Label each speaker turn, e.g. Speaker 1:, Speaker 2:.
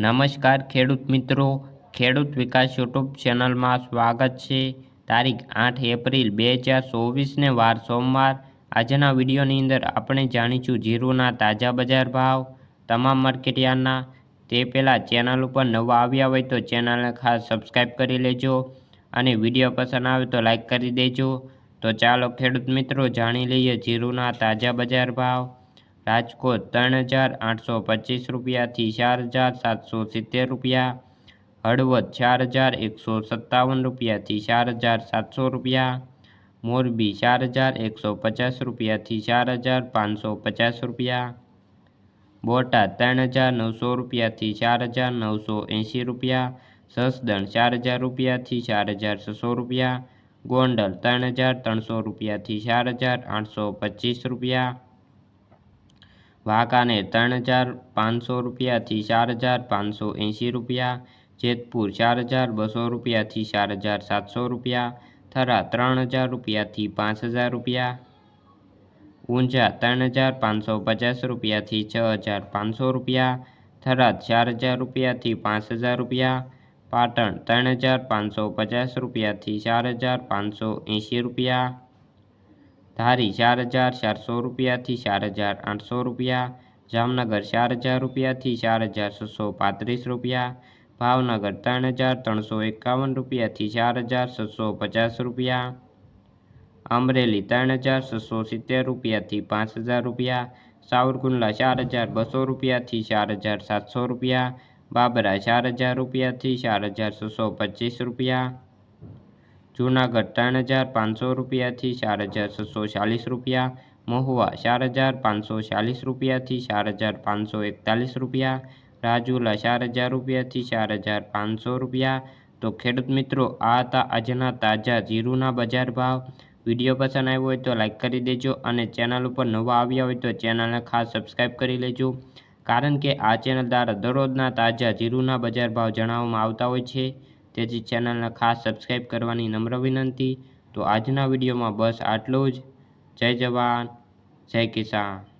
Speaker 1: નમસ્કાર ખેડૂત મિત્રો. ખેડૂત વિકાસ યુટ્યુબ ચેનલમાં સ્વાગત છે. તારીખ આઠ એપ્રિલ બે હજાર ચોવીસને વાર સોમવાર. આજના વિડીયોની અંદર આપણે જાણીશું જીરુના તાજા બજાર ભાવ, તમામ માર્કેટયાર્ડના. તે પહેલાં ચેનલ ઉપર નવા આવ્યા હોય તો ચેનલને ખાસ સબસ્ક્રાઈબ કરી લેજો અને વીડિયો પસંદ આવે તો લાઇક કરી દેજો. તો ચાલો ખેડૂત મિત્રો, જાણી લઈએ જીરુના તાજા બજાર ભાવ. રાજકોટ ત્રણ હજાર આઠસો પચીસ રૂપિયાથી ચાર હજાર સાતસો સિત્તેર રૂપિયા હળવદ ચાર હજાર એકસો સત્તાવન રૂપિયાથી ચાર હજાર સાતસો રૂપિયા મોરબી ચાર હજાર એકસો પચાસ રૂપિયાથી ચાર હજાર પાંચસો પચાસ રૂપિયા બોટાદ ત્રણ હજાર નવસો રૂપિયાથી ચાર હજાર નવસો એંશી રૂપિયા સસદણ ચાર હજાર રૂપિયાથી ચાર હજાર છસો રૂપિયા ગોંડલ ત્રણ હજાર ત્રણસો રૂપિયાથી ચાર હજાર આઠસો પચીસ રૂપિયા વાંકાનેર ત્રણ હજાર પાંચસો રૂપિયાથી ચાર હજાર પાંચસો એંશી રૂપિયા જેતપુર ચાર હજાર બસો રૂપિયાથી ચાર હજાર સાતસો રૂપિયા થરા ત્રણ હજાર રૂપિયાથી પાંચ હજાર રૂપિયા ઊંઝા ત્રણ હજાર પાંચસો પચાસ રૂપિયાથી છ હજાર પાંચસો રૂપિયા થરાદ ચાર હજાર રૂપિયાથી પાંચ હજાર રૂપિયા પાટણ ત્રણ હજાર પાંચસો પચાસ રૂપિયાથી ચાર હજાર પાંચસો એંશી રૂપિયા ધારી ચાર હજાર ચારસો રૂપિયાથી ચાર હજાર આઠસો રૂપિયા જામનગર ચાર હજાર રૂપિયાથી ચાર હજાર છસો પાંત્રીસ રૂપિયા ભાવનગર ત્રણ હજાર ત્રણસો એકાવન રૂપિયાથી ચાર હજાર છસો પચાસ રૂપિયા અમરેલી ત્રણ હજાર છસો સિત્તેર રૂપિયાથી પાંચ હજાર રૂપિયા સાવરકુંડલા ચાર હજાર બસો રૂપિયાથી ચાર હજાર સાતસો રૂપિયા બાબરા ચાર હજાર રૂપિયાથી ચાર હજાર છસો પચીસ રૂપિયા જૂનાગઢ ત્રણ હજાર પાંચસો રૂપિયાથી ચાર હજાર છસો ચાલીસ રૂપિયા, મહુવા ચાર હજાર પાંચસો ચાલીસ રૂપિયાથી ચાર હજાર પાંચસો એકતાલીસ રૂપિયા, રાજુલા ચાર હજાર રૂપિયાથી ચાર હજાર પાંચસો રૂપિયા. તો ખેડૂત મિત્રો, આ હતા આજના તાજા જીરુના બજાર ભાવ. વીડિયો પસંદ આવ્યો હોય તો લાઇક કરી દેજો અને ચેનલ ઉપર નવા આવ્યા હોય તો ચેનલને ખાસ સબસ્ક્રાઈબ કરી લેજો. કારણ કે આ ચેનલ દ્વારા દરરોજના તાજા જીરુના બજાર ભાવ જણાવવામાં આવતા હોય છે. તેથી ચેનલને ખાસ સબસ્ક્રાઈબ કરવાની નમ્ર વિનંતી. તો આજના વિડીયોમાં બસ આટલું જ. જય જવાન. જય કિસાન.